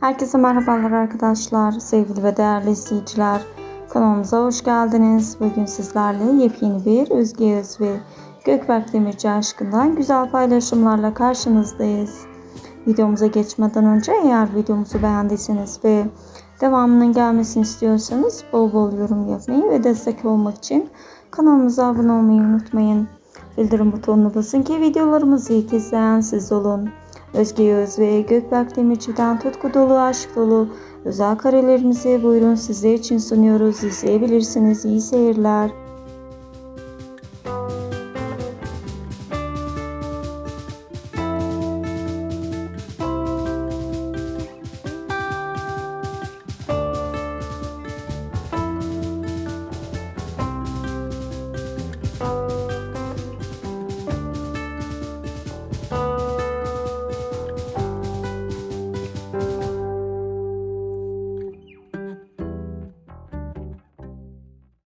Herkese merhabalar arkadaşlar, sevgili ve değerli izleyiciler. Kanalımıza hoş geldiniz. Bugün sizlerle yepyeni bir Özge Öz ve Gökberk Demirci aşkından güzel paylaşımlarla karşınızdayız. Videomuza geçmeden önce eğer videomuzu beğendiyseniz ve devamının gelmesini istiyorsanız bol bol yorum yapmayı ve destek olmak için kanalımıza abone olmayı unutmayın. Bildirim butonuna basın ki videolarımızı ilk izleyen siz olun. Özge Öz ve Gökberk Demirci'den tutku dolu, aşk dolu özel karelerimizi buyurun sizler için sunuyoruz. İzleyebilirsiniz. İyi seyirler.